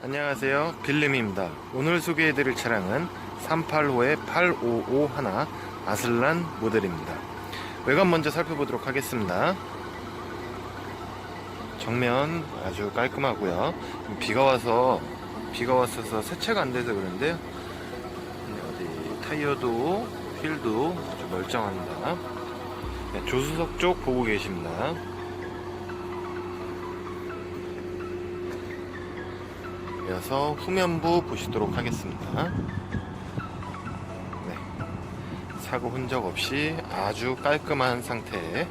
안녕하세요. 빌림입니다. 오늘 소개해드릴 차량은 385의 855 하나 아슬란 모델입니다. 외관 먼저 살펴보도록 하겠습니다. 정면 아주 깔끔하고요. 비가 와서 비가 왔어서 세차가 안 돼서 그런데요. 어디 타이어도 휠도 아주 멀쩡합니다. 네, 조수석 쪽 보고 계십니다 이어서 후면부 보시도록 하겠습니다. 네. 사고 흔적 없이 아주 깔끔한 상태의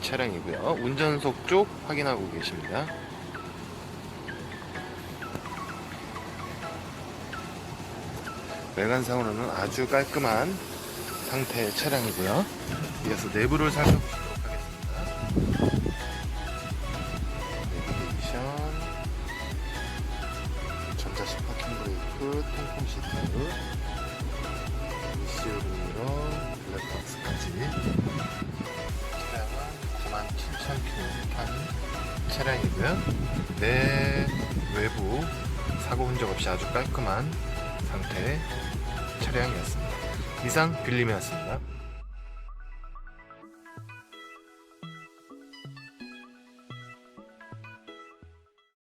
차량이고요. 운전석 쪽 확인하고 계십니다. 외관상으로는 아주 깔끔한 상태의 차량이고요. 이어서 내부를 하겠습니다. 파킹 브레이크, 통풍 시트, 미시오 미러, 블랙박스까지 차량은 97,000km 탄 차량이고요. 내 외부 사고 흔적 없이 아주 깔끔한 상태의 차량이었습니다. 이상 빌림이었습니다.